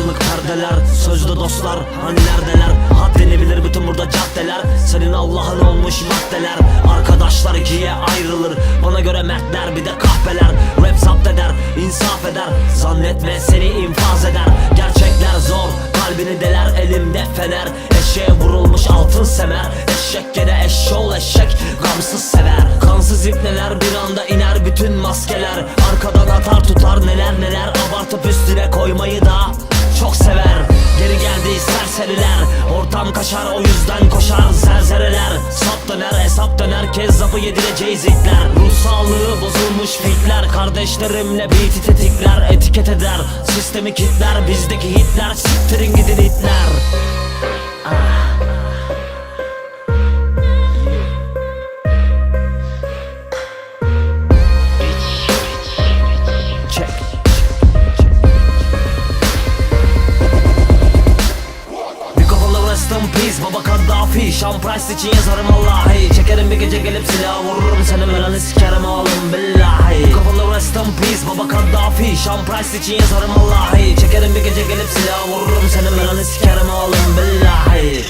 neredeler Sözlü dostlar hani neredeler? Haddini bilir bütün burada caddeler. Senin Allah'ın olmuş maddeler. Arkadaşlar ikiye ayrılır. Bana göre mertler bir de kahpeler. Rap zapt eder insaf eder. Zannetme seni infaz eder. Gerçekler zor kalbini deler elimde fener. Eşeğe vurulmuş altın semer. Eşek gene eşşoğlu eşek Gamsız sever. Kansız ipneler bir anda iner bütün maskeler. Arkadan atar tutar neler neler Abartıp üstüne koymayı Kaşar o yüzden koşar. Sersereler Sap döner hesap döner. Kezzapı yedireceğiz itler Ruh sağlığı bozulmuş fitler. Kardeşlerimle beat'i tetikler Etiket eder. Sistemi kitler Bizdeki hitler. Siktirin gidin itler. Check. Rest in peace Baba Kaddafi Sean Price için yazarım Allahi Çekerim bir gece gelip silah vururum Senin belanı sikerim oğlum billahi Mikrofonda rest in peace Baba Kaddafi Sean Price için yazarım Allahi Çekerim bir gece gelip silah vururum Senin belanı sikerim oğlum billahi.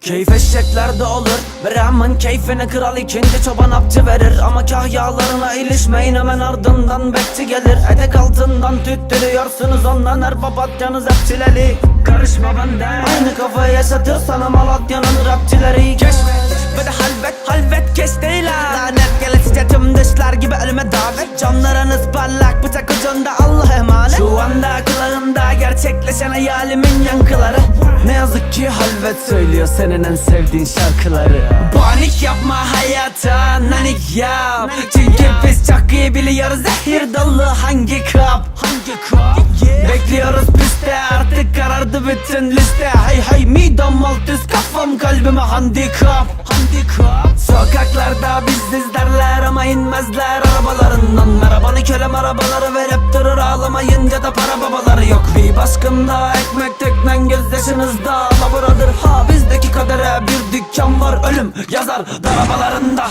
Keyif eşeklerde olur Brahman keyfine kral ikinci çoban apçı verir. Ama kahyalarına ilişmeyin hemen ardından bekçi gelir. Etek altından tüttürüyorsunuz ondan her papatyanız hep çileli Karışma benden Aynı kafayı yaşatır sana Malatya'nın rapçileri Keşfet ve de halvet halvet keş değil Lanet gelesice tüm dışlar gibi ölüme davet. Camlarınız parlak bıçak ucunda Allah emanet. Şu anda kulağımda gerçekleşen hayalimin yankıları. Ne yazık ki halvet söylüyor senin en sevdiğin şarkıları. Panik yapma hayata nanik yap. Çünkü biz çok iyi biliyoruz zehir dolu hangi kap? Hangi kap? Bekliyoruz bütün liste Hey hey midem alt kafam kalbime handikap Handikap. Sokaklarda biziz derler ama inmezler arabalarından. Merhabanı kölem arabaları verip durur ağlamayınca da para babaları yok. Bir baskında ekmek teknen gözyaşınızda. Laburadır ha bizdeki kadere bir dükkan var ölüm yazar darabalarında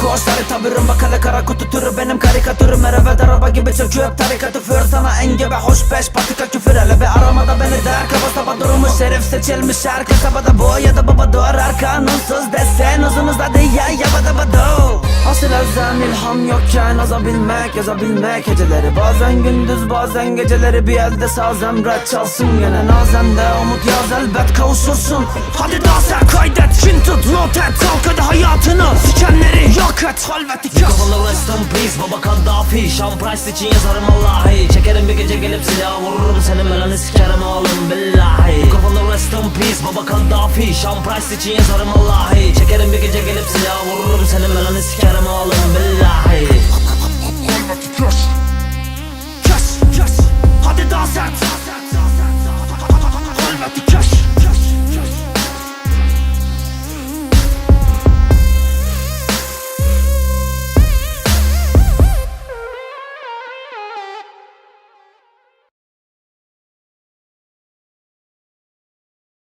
Koş harita bir bakale kara kutu türü benim karikatürüm. Her eve daraba gibi çöküp tarikatı fır. Sana engebe hoş beş patika küfür. Hele bir aramada beni der kaba saba durmuş herif seçilmiş her kasabada bu ya da baba doğar kanunsuz desen. Uzun uzadı ya ya bada bado Asıl özlem ilham yokken azabilmek yazabilmek. Heceleri Bazen gündüz bazen geceleri bir elde saz. Emret çalsın gene Nazen de umut yaz. Elbet kavuşursun. Hadi daha sen kaydet kin Kontrol Vatikan Bu kafalı Western Please. Baba Kaddafi Şam Price için yazarım Allah'ı. Çekerim bir gece gelip silah vururum. Senin belanı sikerim oğlum billahi. Bu kafalı Western Please. Baba Kaddafi Şam Price için yazarım Allah'ı. Çekerim bir gece gelip silah vururum. Senin belanı sikerim oğlum billahi. Kontrol Vatikan